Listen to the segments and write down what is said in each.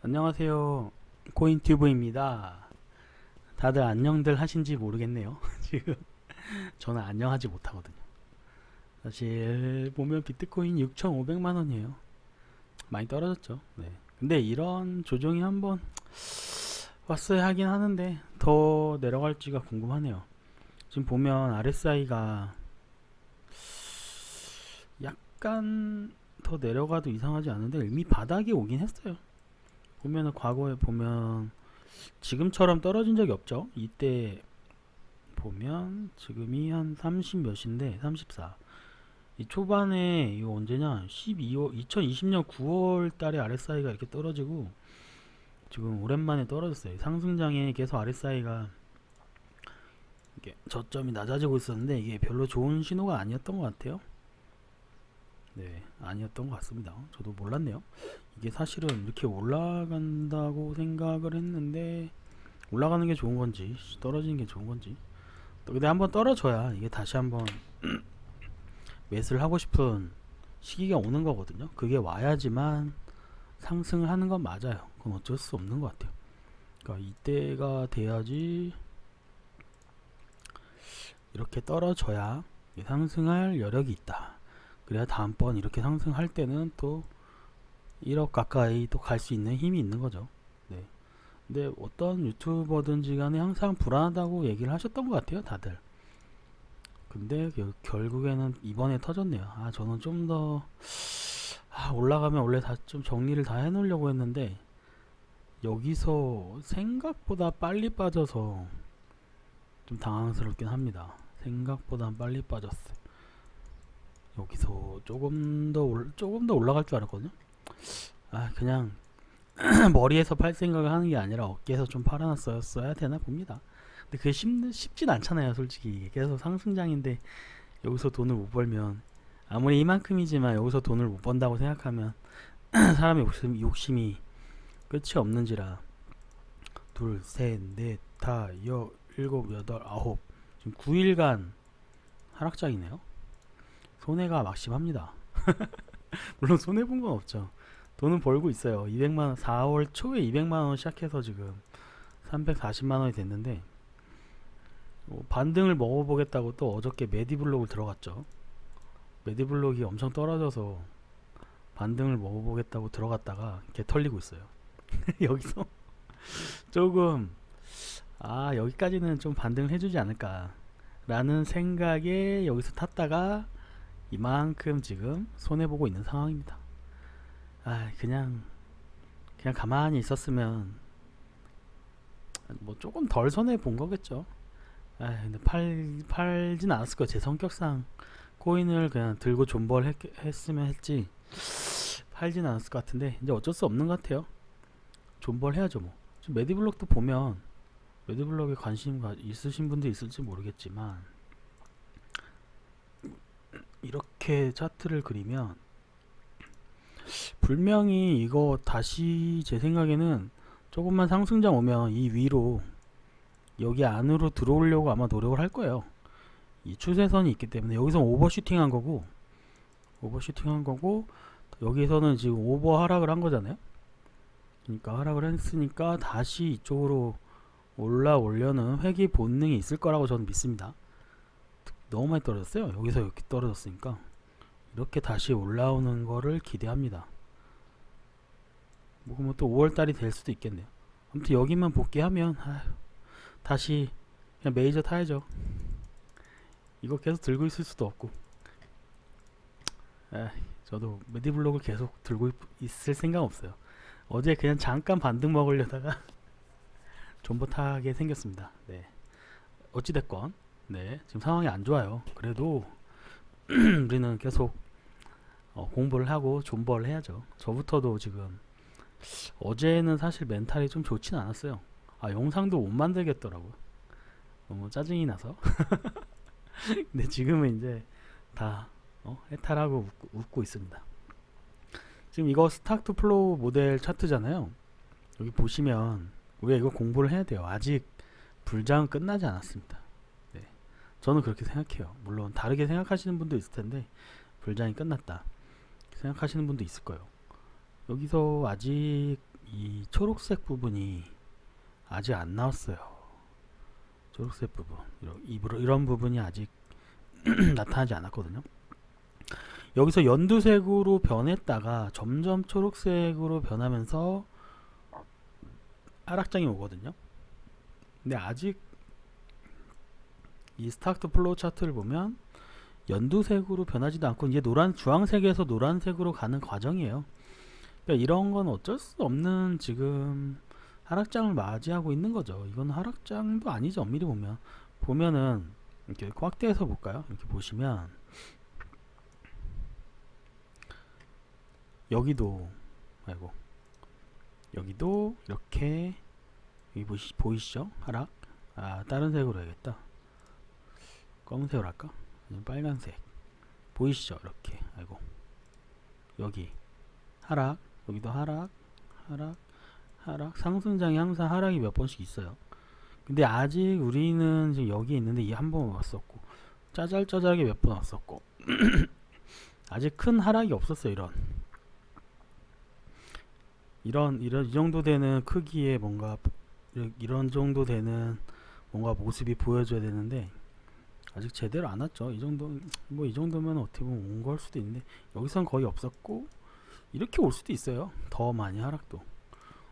안녕하세요. 코인튜브입니다. 다들 안녕들 하신지 모르겠네요. 지금 저는 안녕하지 못하거든요. 사실 보면 비트코인 6,500만 원이에요. 많이 떨어졌죠. 네. 근데 이런 조정이 한번 왔어야 하긴 하는데 더 내려갈지가 궁금하네요. 지금 보면 RSI가 약간 더 내려가도 이상하지 않은데 이미 바닥이 오긴 했어요. 보면은 과거에 보면 지금처럼 떨어진 적이 없죠. 이때 보면 지금이 한 30 몇인데 34. 이 초반에 이거 언제냐? 12월 2020년 9월 달에 RSI가 이렇게 떨어지고 지금 오랜만에 떨어졌어요. 상승장에 계속 RSI가 이게 저점이 낮아지고 있었는데 이게 별로 좋은 신호가 아니었던 것 같아요. 네, 아니었던 것 같습니다. 저도 몰랐네요. 이게 사실은 이렇게 올라간다고 생각을 했는데 올라가는 게 좋은 건지 떨어지는 게 좋은 건지 또 근데 한번 떨어져야 이게 다시 한번 매수를 하고 싶은 시기가 오는 거거든요. 그게 와야지만 상승을 하는 건 맞아요. 그건 어쩔 수 없는 것 같아요. 그러니까 이때가 돼야지 이렇게 떨어져야 상승할 여력이 있다. 그래야 다음번 이렇게 상승할 때는 또 1억 가까이 또 갈 수 있는 힘이 있는 거죠. 네. 근데 어떤 유튜버든지 간에 항상 불안하다고 얘기를 하셨던 것 같아요, 다들. 근데 겨- 결국에는 이번에 터졌네요. 아, 저는 좀 더, 아, 올라가면 원래 다 좀 정리를 다 해놓으려고 했는데, 여기서 생각보다 빨리 빠져서 좀 당황스럽긴 합니다. 생각보다 빨리 빠졌어요. 여기서 조금 더 올, 조금 더 올라갈 줄 알았거든요. 아 그냥 머리에서 팔 생각을 하는 게 아니라 어깨에서 좀 팔아놨어야 되나 봅니다. 근데 그게 쉽, 쉽진 않잖아요, 솔직히. 계속 상승장인데 여기서 돈을 못 벌면 아무리 이만큼이지만 여기서 돈을 못 번다고 생각하면 사람의 욕심, 욕심이 끝이 없는지라 둘, 셋, 넷, 다, 여, 일곱, 여덟, 아홉 지금 9일간 하락장이네요. 손해가 막심합니다. 물론 손해 본 건 없죠. 돈은 벌고 있어요. 200만 원, 4월 초에 200만 원 시작해서 지금 340만 원이 됐는데 어, 반등을 먹어보겠다고 또 어저께 메디블록을 들어갔죠. 메디블록이 엄청 떨어져서 반등을 먹어보겠다고 들어갔다가 개 털리고 있어요. 여기서 조금 아 여기까지는 좀 반등을 해주지 않을까라는 생각에 여기서 탔다가 이만큼 지금 손해 보고 있는 상황입니다. 아 그냥 그냥 가만히 있었으면 뭐 조금 덜 손해 본 거겠죠. 아 근데 팔 팔진 않았을 거예요. 제 성격상 코인을 그냥 들고 존버를 했, 했으면 했지 팔진 않았을 것 같은데 이제 어쩔 수 없는 것 같아요. 존버를 해야죠 뭐. 지금 메디블록도 보면 메디블록에 관심 가 있으신 분도 있을지 모르겠지만 이렇게 차트를 그리면 분명히 이거 다시 제 생각에는 조금만 상승장 오면 이 위로 여기 안으로 들어오려고 아마 노력을 할 거예요. 이 추세선이 있기 때문에 여기서 오버슈팅 한 거고 오버슈팅 한 거고 여기서는 지금 오버 하락을 한 거잖아요. 그러니까 하락을 했으니까 다시 이쪽으로 올라오려는 회귀 본능이 있을 거라고 저는 믿습니다. 너무 많이 떨어졌어요. 여기서 이렇게 떨어졌으니까 이렇게 다시 올라오는 거를 기대합니다. 뭐 그러면 또 5월달이 될 수도 있겠네요. 아무튼 여기만 복귀하면 아휴, 다시 그냥 메이저 타야죠. 이거 계속 들고 있을 수도 없고. 에이, 저도 메디블록을 계속 들고 있- 있을 생각 없어요. 어제 그냥 잠깐 반등 먹으려다가 존버 타게 생겼습니다. 네. 어찌됐건 네, 지금 상황이 안 좋아요. 그래도 우리는 계속 어, 공부를 하고 존버를 해야죠. 저부터도 지금 어제는 사실 멘탈이 좀 좋진 않았어요. 아 영상도 못 만들겠더라고요. 너무 짜증이 나서. 근데 지금은 이제 다 어, 해탈하고 웃고, 웃고 있습니다. 지금 이거 스타트 플로우 모델 차트잖아요. 여기 보시면 우리가 이거 공부를 해야 돼요. 아직 불장은 끝나지 않았습니다. 저는 그렇게 생각해요. 물론 다르게 생각하시는 분도 있을 텐데 불장이 끝났다 생각하시는 분도 있을 거예요. 여기서 아직 이 초록색 부분이 아직 안 나왔어요. 초록색 부분 이런 이런 부분이 아직 나타나지 않았거든요. 여기서 연두색으로 변했다가 점점 초록색으로 변하면서 하락장이 오거든요. 근데 아직 이 스타트 플로우 차트를 보면 연두색으로 변하지도 않고 이제 노란 주황색에서 노란색으로 가는 과정이에요. 그러니까 이런 건 어쩔 수 없는 지금 하락장을 맞이하고 있는 거죠. 이건 하락장도 아니죠. 엄밀히 보면 보면은 이렇게 확대해서 볼까요? 이렇게 보시면 여기도 아이고 여기도 이렇게 여기 보시, 보이시죠? 하락 아 다른 색으로 해야겠다 검은색으로 할까? 빨간색? 보이시죠? 이렇게. 아이고. 여기. 하락. 여기도 하락. 하락. 하락. 상승장이 항상 하락이 몇 번씩 있어요. 근데 아직 우리는 지금 여기 있는데 이 한 번 왔었고 짜잘짜잘하게 몇 번 왔었고 아직 큰 하락이 없었어요 이런. 이런 이런 이 정도 되는 크기의 뭔가 이- 이런 정도 되는 뭔가 모습이 보여줘야 되는데 아직 제대로 안 왔죠. 이 정도 뭐 이 정도면 어떻게 보면 온 걸 수도 있는데 여기선 거의 없었고 이렇게 올 수도 있어요. 더 많이 하락도.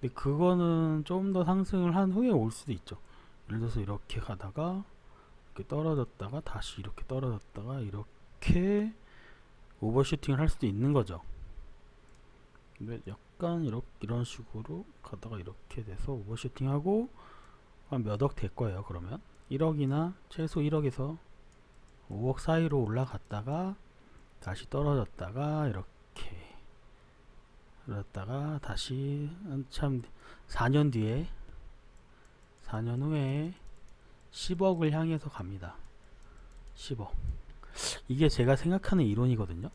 근데 그거는 좀 더 상승을 한 후에 올 수도 있죠. 예를 들어서 이렇게 가다가 이렇게 떨어졌다가 다시 이렇게 떨어졌다가 이렇게 오버슈팅을 할 수도 있는 거죠. 근데 약간 이렇게 이런 식으로 가다가 이렇게 돼서 오버슈팅하고 한 몇 억 될 거예요. 그러면 1억이나 최소 1억에서 5억 사이로 올라갔다가 다시 떨어졌다가 이렇게 그랬다가 다시 한참 4년 뒤에 4년 후에 10억을 향해서 갑니다. 10억. 이게 제가 생각하는 이론이거든요.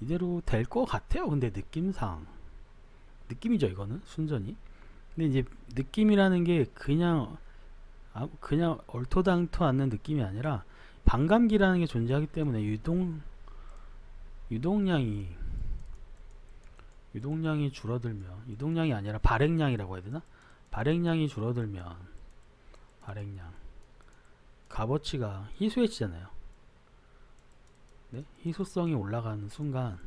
이대로 될 것 같아요. 근데 느낌상 느낌이죠 이거는 순전히. 근데 이제 느낌이라는 게 그냥 아, 그냥 얼토당토 않는 느낌이 아니라 반감기라는 게 존재하기 때문에 유동 유동량이 유동량이 줄어들면 유동량이 아니라 발행량이라고 해야 되나? 발행량이 줄어들면 발행량 값어치가 희소해지잖아요. 네? 희소성이 올라가는 순간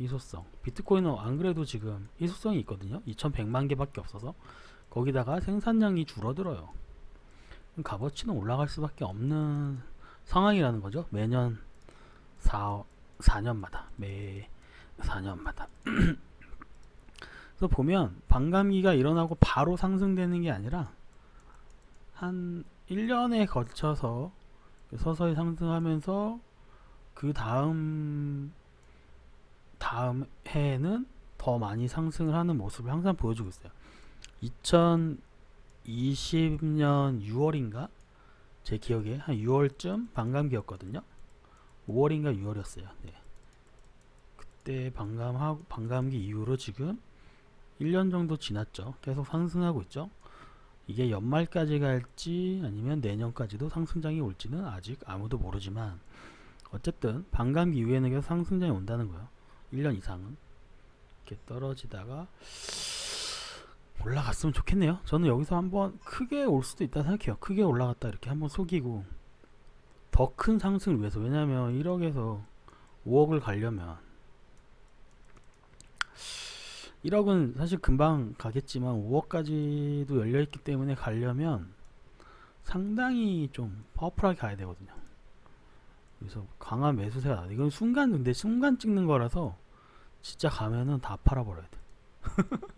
희소성 비트코인은 안 그래도 지금 희소성이 있거든요. 2100만 개밖에 없어서 거기다가 생산량이 줄어들어요. 값어치는 올라갈 수밖에 없는 상황이라는 거죠. 매년 4, 4년마다 매 4년마다 그래서 보면 반감기가 일어나고 바로 상승되는 게 아니라 한 1년에 걸쳐서 서서히 상승하면서 그 다음 다음 해에는 더 많이 상승을 하는 모습을 항상 보여주고 있어요. 2020년 6월인가 제 기억에 한 6월쯤 반감기였거든요. 5월인가 6월이었어요. 네. 그때 반감하고 반감기 이후로 지금 1년 정도 지났죠. 계속 상승하고 있죠. 이게 연말까지 갈지 아니면 내년까지도 상승장이 올지는 아직 아무도 모르지만 어쨌든 반감기 이후에는 계속 상승장이 온다는 거예요. 1년 이상은 이렇게 떨어지다가 올라갔으면 좋겠네요. 저는 여기서 한번 크게 올 수도 있다 생각해요. 크게 올라갔다 이렇게 한번 속이고 더 큰 상승을 위해서 왜냐하면 1억에서 5억을 가려면 1억은 사실 금방 가겠지만 5억까지도 열려 있기 때문에 가려면 상당히 좀 파워풀하게 가야 되거든요. 그래서 강한 매수세가 나. 이건 순간 근데 순간 찍는 거라서 진짜 가면은 다 팔아버려야 돼.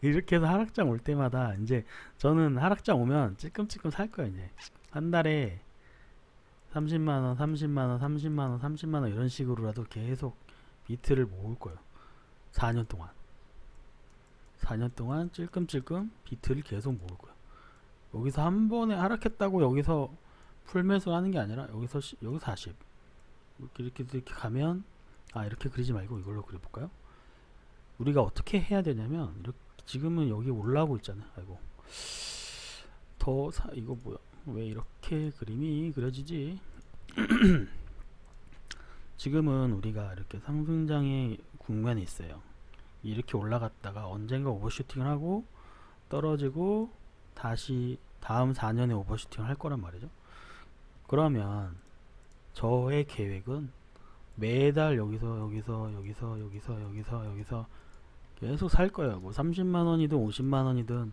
이렇게 해서 하락장 올 때마다 이제 저는 하락장 오면 찔끔찔끔 살 거예요 이제. 한 달에 30만원 30만원 30만원 30만원 이런 식으로라도 계속 비트를 모을 거예요. 4년 동안. 4년 동안 찔끔찔끔 비트를 계속 모을 거예요. 여기서 한 번에 하락했다고 여기서 풀매수 하는 게 아니라 여기서 시, 여기 40 이렇게 이렇게 이렇게 가면 아 이렇게 그리지 말고 이걸로 그려볼까요? 우리가 어떻게 해야 되냐면 이렇게 지금은 여기 올라오고 있잖아요. 아이고 더 사, 이거 뭐야? 왜 이렇게 그림이 그려지지? 지금은 우리가 이렇게 상승장의 국면에 있어요. 이렇게 올라갔다가 언젠가 오버슈팅을 하고 떨어지고 다시 다음 4년에 오버슈팅을 할 거란 말이죠. 그러면 저의 계획은 매달 여기서 여기서 여기서 여기서 여기서 여기서 계속 살 거예요. 뭐 30만 원이든 50만 원이든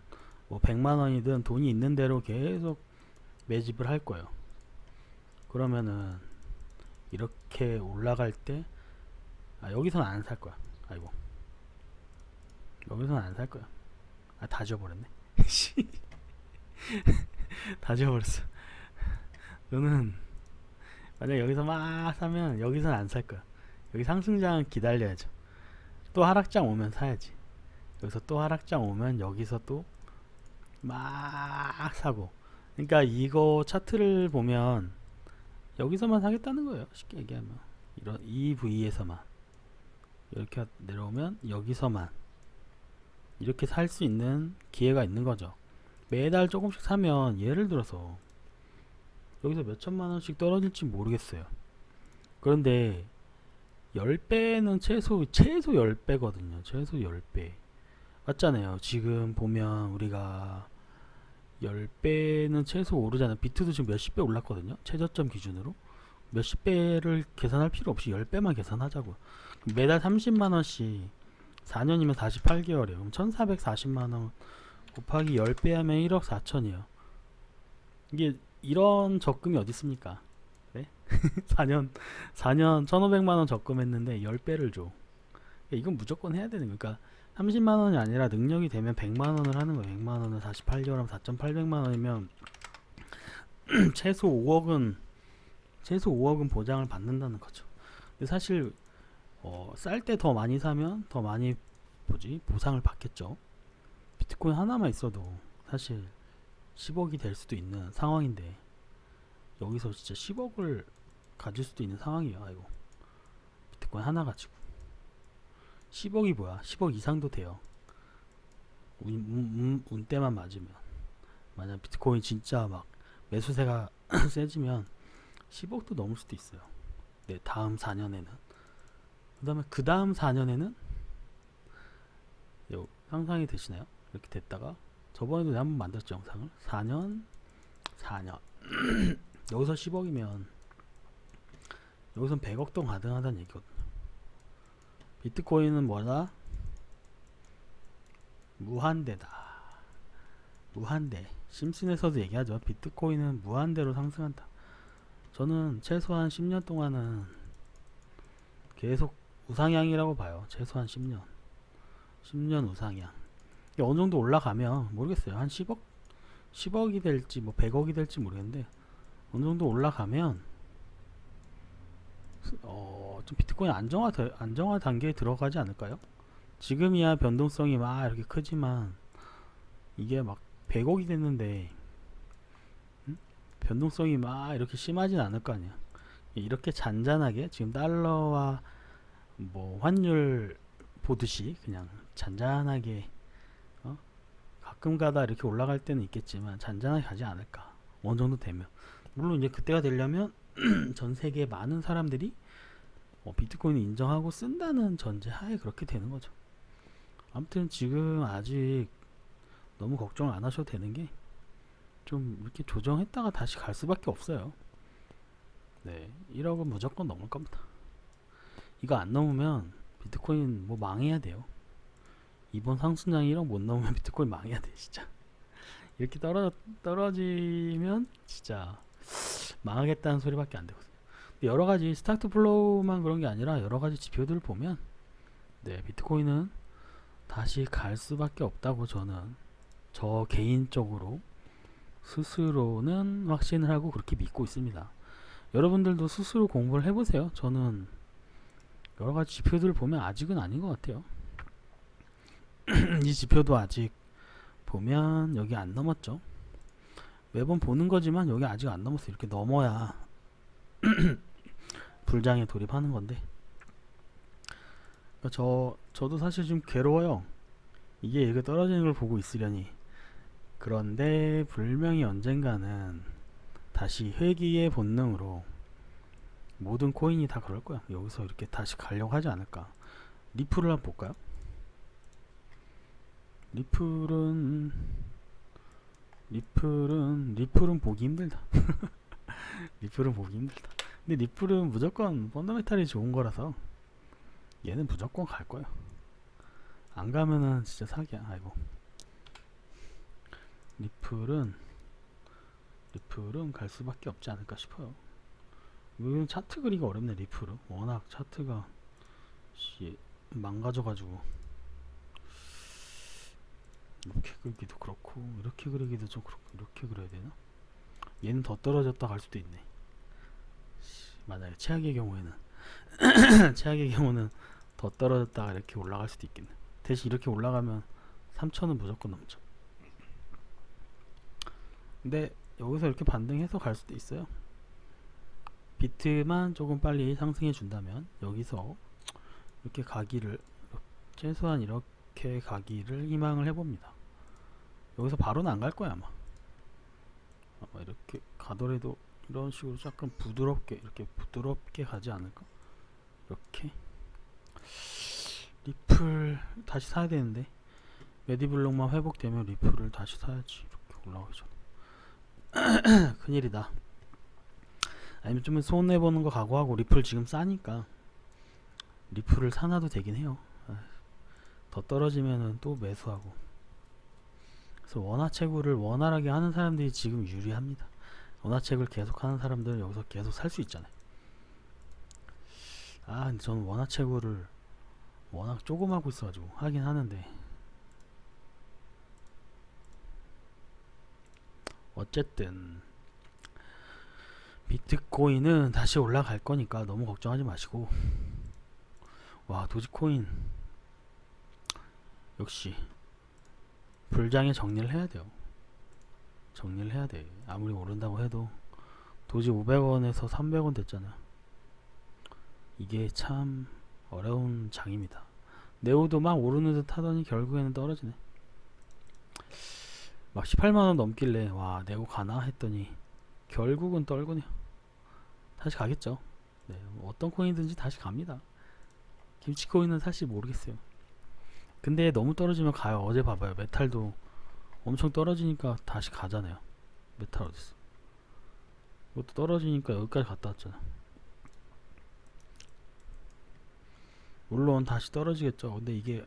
뭐 100만 원이든 돈이 있는 대로 계속 매집을 할 거예요. 그러면은 이렇게 올라갈 때 아, 여기서는 안 살 거야. 아이고. 여기서는 안 살 거야. 아, 다 지워버렸네. 씨. 다 지워버렸어. 저는 만약 여기서 막 사면 여기서는 안 살 거야. 여기 상승장 기다려야죠. 또 하락장 오면 사야지. 여기서 또 하락장 오면 여기서 또 막 사고. 그러니까 이거 차트를 보면 여기서만 사겠다는 거예요. 쉽게 얘기하면 이런 이 부위에서만 이렇게 내려오면 여기서만 이렇게 살 수 있는 기회가 있는 거죠. 매달 조금씩 사면 예를 들어서 여기서 몇 천만 원씩 떨어질지 모르겠어요. 그런데 10배는 최소 최소 10배거든요. 최소 10배. 맞잖아요. 지금 보면 우리가 10배는 최소 오르잖아요. 비트도 지금 몇십 배 올랐거든요. 최저점 기준으로. 몇십 배를 계산할 필요 없이 10배만 계산하자고. 매달 30만 원씩 4년이면 48개월이에요. 그럼 1440만 원 곱하기 10배 하면 1억 4천이에요. 이게 이런 적금이 어디 있습니까? 네? 4년 4년 1,500만 원 적금했는데 10배를 줘. 이건 무조건 해야 되는 거니까 그러니까 30만 원이 아니라 능력이 되면 100만 원을 하는 거예요. 100만 원을 48개월 하면 4,800만 원이면 최소 5억은 최소 5억은 보장을 받는다는 거죠. 근데 사실 어, 쌀 때 더 많이 사면 더 많이 뭐지 보상을 받겠죠. 비트코인 하나만 있어도 사실 10억이 될 수도 있는 상황인데 여기서 진짜 10억을 가질 수도 있는 상황이에요. 아이고 비트코인 하나 가지고 10억이 뭐야? 10억 이상도 돼요. 운, 운, 운, 운 때만 맞으면 만약 비트코인 진짜 막 매수세가 세지면 10억도 넘을 수도 있어요. 네, 다음 4년에는. 그 다음에 그 다음 4년에는 요, 상상이 되시나요? 이렇게 됐다가 저번에도 한번 만들었죠 영상을 4년 4년 여기서 10억이면 여기선 100억 돈 가능하다는 얘기거든요. 비트코인은 뭐다? 무한대다. 무한대. 심슨에서도 얘기하죠. 비트코인은 무한대로 상승한다. 저는 최소한 10년 동안은 계속 우상향이라고 봐요. 최소한 10년. 10년 우상향. 어느 정도 올라가면 모르겠어요. 한 10억? 10억이 될지 뭐 100억이 될지 모르겠는데 어느 정도 올라가면 어, 좀 비트코인 안정화 되- 안정화 단계에 들어가지 않을까요? 지금이야 변동성이 막 이렇게 크지만 이게 막 100억이 됐는데 음? 변동성이 막 이렇게 심하진 않을 거 아니야. 이렇게 잔잔하게 지금 달러와 뭐 환율 보듯이 그냥 잔잔하게 가끔 가다 이렇게 올라갈 때는 있겠지만 잔잔하게 가지 않을까 어느 정도 되면 물론 이제 그때가 되려면 전 세계 많은 사람들이 어, 비트코인을 인정하고 쓴다는 전제 하에 그렇게 되는 거죠. 아무튼 지금 아직 너무 걱정을 안 하셔도 되는 게 좀 이렇게 조정했다가 다시 갈 수밖에 없어요. 네 1억은 무조건 넘을 겁니다. 이거 안 넘으면 비트코인 뭐 망해야 돼요. 이번 상승장 1억 못 넘으면 비트코인 망해야 돼 진짜. 이렇게 떨어 떨어지면 진짜 망하겠다는 소리밖에 안 되거든요. 여러 가지 스타트 플로우만 그런 게 아니라 여러 가지 지표들을 보면 네 비트코인은 다시 갈 수밖에 없다고 저는 저 개인적으로 스스로는 확신을 하고 그렇게 믿고 있습니다. 여러분들도 스스로 공부를 해보세요. 저는 여러 가지 지표들을 보면 아직은 아닌 것 같아요. 이 지표도 아직 보면 여기 안 넘었죠. 매번 보는 거지만 여기 아직 안 넘었어요. 이렇게 넘어야 불장에 돌입하는 건데. 그러니까 저 저도 사실 좀 괴로워요. 이게 이렇게 떨어지는 걸 보고 있으려니. 그런데 분명히 언젠가는 다시 회귀의 본능으로 모든 코인이 다 그럴 거야. 여기서 이렇게 다시 가려고 하지 않을까. 리플을 한번 볼까요? 리플은 리플은 리플은 보기 힘들다. 리플은 보기 힘들다. 근데 리플은 무조건 펀더멘탈이 좋은 거라서 얘는 무조건 갈 거예요. 안 가면은 진짜 사기야. 아이고. 리플은 리플은 갈 수밖에 없지 않을까 싶어요. 이건 차트 그리기 어렵네 리플은. 워낙 차트가 씨 망가져가지고 이렇게 그리기도 그렇고 이렇게 그리기도 좀 그렇고 이렇게 그려야 되나? 얘는 더 떨어졌다 갈 수도 있네. 씨, 만약에 최악의 경우에는 최악의 경우는 더 떨어졌다가 이렇게 올라갈 수도 있겠네. 대신 이렇게 올라가면 3천은 무조건 넘죠. 근데 여기서 이렇게 반등해서 갈 수도 있어요. 비트만 조금 빨리 상승해 준다면 여기서 이렇게 가기를 최소한 이렇게 가기를 희망을 해봅니다. 여기서 바로는 안 갈 거야 아마. 아마 이렇게 가더라도 이런 식으로 약간 부드럽게 이렇게 부드럽게 가지 않을까? 이렇게 리플 다시 사야 되는데 메디블록만 회복되면 리플을 다시 사야지 이렇게 올라가기 전에 큰일이다. 아니면 좀 손해 보는 거 각오하고 리플 지금 싸니까 리플을 사놔도 되긴 해요. 아, 더 떨어지면은 또 매수하고. 그래서 원화채굴을 원활하게 하는 사람들이 지금 유리합니다. 원화채굴 계속 하는 사람들은 여기서 계속 살 수 있잖아요. 아, 근데 저는 원화채굴을 워낙 조금 하고 있어가지고 하긴 하는데 어쨌든 비트코인은 다시 올라갈 거니까 너무 걱정하지 마시고 와 도지코인 역시 불장에 정리를 해야 돼요. 정리를 해야 돼. 아무리 오른다고 해도 도지 500원에서 300원 됐잖아. 이게 참 어려운 장입니다. 네오도 막 오르는 듯 하더니 결국에는 떨어지네. 막 18만원 넘길래 와 네오 가나? 했더니 결국은 떨구네요. 다시 가겠죠. 네, 뭐 어떤 코인이든지 다시 갑니다. 김치코인은 사실 모르겠어요. 근데 너무 떨어지면 가요. 어제 봐봐요. 메탈도 엄청 떨어지니까 다시 가잖아요. 메탈 어딨어? 이것도 떨어지니까 여기까지 갔다 왔잖아. 물론 다시 떨어지겠죠. 근데 이게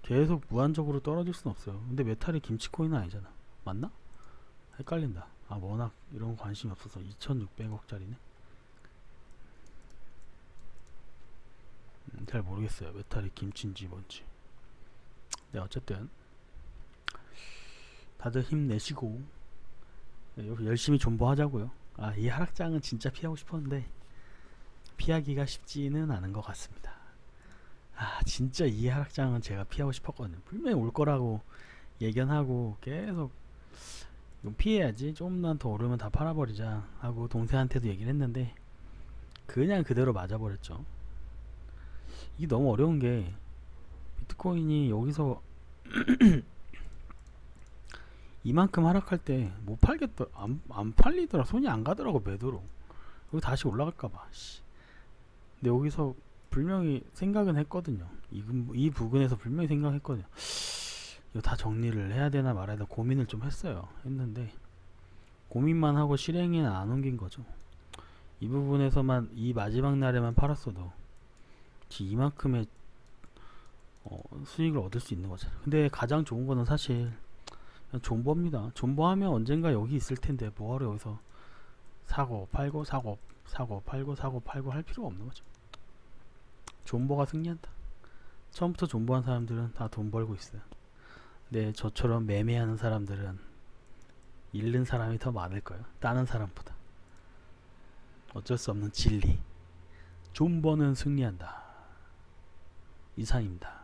계속 무한적으로 떨어질 수는 없어요. 근데 메탈이 김치코인은 아니잖아. 맞나? 헷갈린다. 아 워낙 이런 거 관심이 없어서 2,600억짜리네. 음, 잘 모르겠어요. 메탈이 김치인지 뭔지. 네, 어쨌든 다들 힘내시고 네, 열심히 존버하자고요. 아, 이 하락장은 진짜 피하고 싶었는데 피하기가 쉽지는 않은 것 같습니다. 아, 진짜 이 하락장은 제가 피하고 싶었거든요. 분명히 올 거라고 예견하고 계속 피해야지. 조금만 더 오르면 다 팔아버리자 하고 동생한테도 얘기를 했는데 그냥 그대로 맞아버렸죠. 이게 너무 어려운 게 비트코인이 여기서 이만큼 하락할 때 못 팔겠다 안, 안 팔리더라. 손이 안 가더라고 매도로. 여기 다시 올라갈까봐 근데 여기서 분명히 생각은 했거든요. 이, 근- 이 부근에서 분명히 생각했거든요. 이거 다 정리를 해야 되나 말아야 되나 고민을 좀 했어요. 했는데 고민만 하고 실행에 안 옮긴 거죠. 이 부분에서만 이 마지막 날에만 팔았어도 지 이만큼의 어, 수익을 얻을 수 있는 거잖아요. 근데 가장 좋은 거는 사실 존버입니다. 존버하면 언젠가 여기 있을 텐데 뭐하러 여기서 사고 팔고 사고 사고 팔고 사고 팔고 할 필요가 없는 거죠. 존버가 승리한다. 처음부터 존버한 사람들은 다 돈 벌고 있어요. 근데 저처럼 매매하는 사람들은 잃는 사람이 더 많을 거예요. 따는 사람보다. 어쩔 수 없는 진리. 존버는 승리한다. 이상입니다.